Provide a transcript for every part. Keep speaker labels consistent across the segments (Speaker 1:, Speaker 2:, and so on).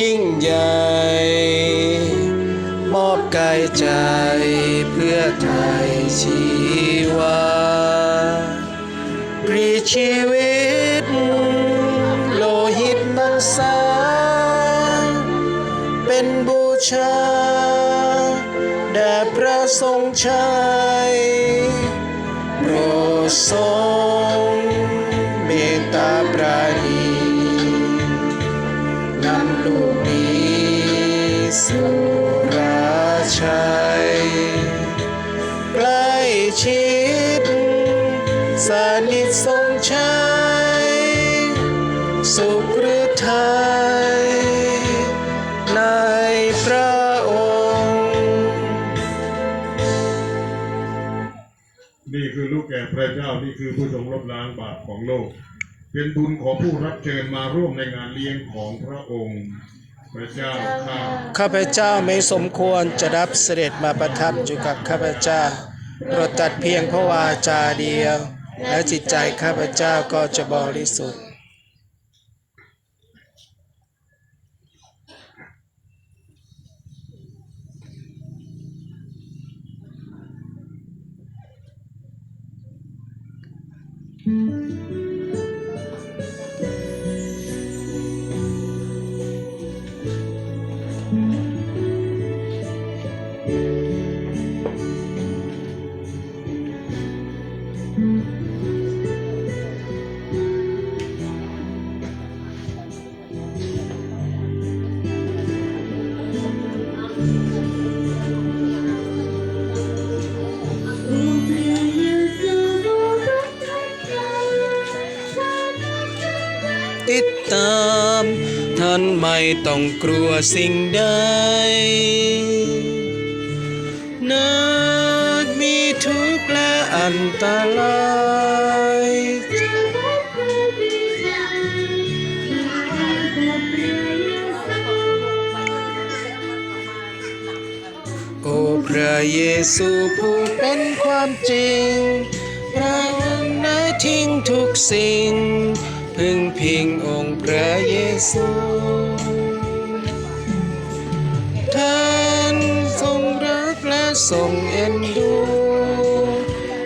Speaker 1: ยิ่งใหญ่ มอบกายใจเพื่อไทยชีวาปรีชีวิต โลหิตนังสาเป็นบูชา แด่พระทรงชัยโปรดทรง ราชัย ใกล้ชิดสนิททรงชัย สุขหรือไทย ในพระองค์
Speaker 2: นี่คือลูกแก่พระเจ้า นี่คือผู้ทรงลบล้างบาปของโลก เป็นบุญของผู้รับเชิญมาร่วมในงานเลี้ยงของพระองค์ ข้า
Speaker 1: ข้าพเจ้าไม่สมควรจะรับเสด็จมาประทับอยู่กับข้าพเจ้าโปรดตัดเพียงพระวาจาเดียว และจิตใจข้าพเจ้าก็จะบริสุทธิ์ ติดตาม ท่านไม่ต้องกลัวสิ่งใดนักมีทุกข์และอันตรายโอ้พระเยซูผู้เป็นความจริงพระองค์ได้ทิ้งทุกสิ่ง พึ่งพิงองค์พระเยซูท่านทรงรักและทรงเอ็นดู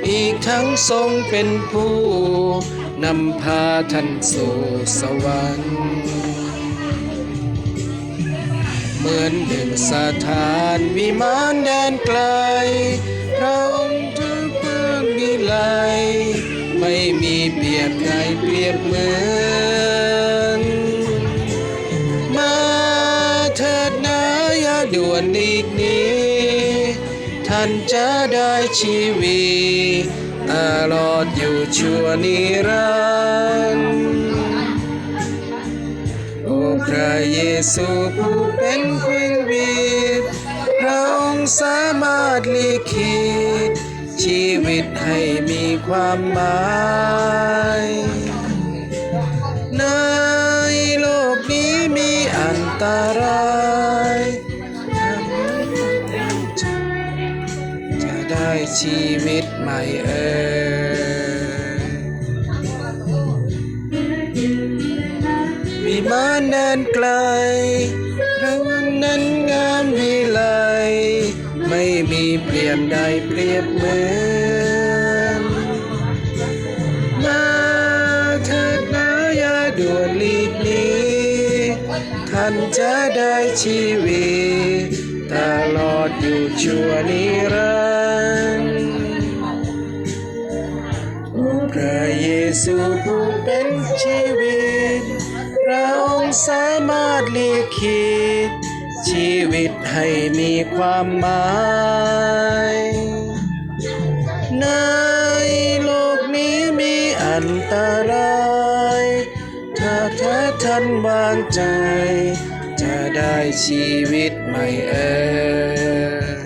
Speaker 1: อีกทั้งทรงเป็นผู้ นำพาท่านสู่สวรรค์ เหมือนหนึ่งสถานวิมานแดนไกลพระองค์ ด่วนอีกนี้ ท่านจะได้ชีวิตตลอดอยู่ชั่วนิรันดร์โอ้พระเยซูผู้เป็นคุณวิตพระองค์สามารถลิขิตชีวิตให้มีความหมายในโลกนี้มีอันตราย ชีวิตใหม่เอ่ยวิมานแดนไกลพระวันนั้นงามวิไลไม่มีเปลี่ยนใดเปรียบเหมือนมาเถิดนะอย่าด่วนหลีกหนีท่านจะได้ชีวิตตลอดอยู่ชั่วนิ ชีวิตพระองค์สามารถลีขิตชีวิตให้มีความหมายในโลกนี้มีอันตรายถ้าแท้ท่านวางใจ จะได้ชีวิตใหม่เอ่ย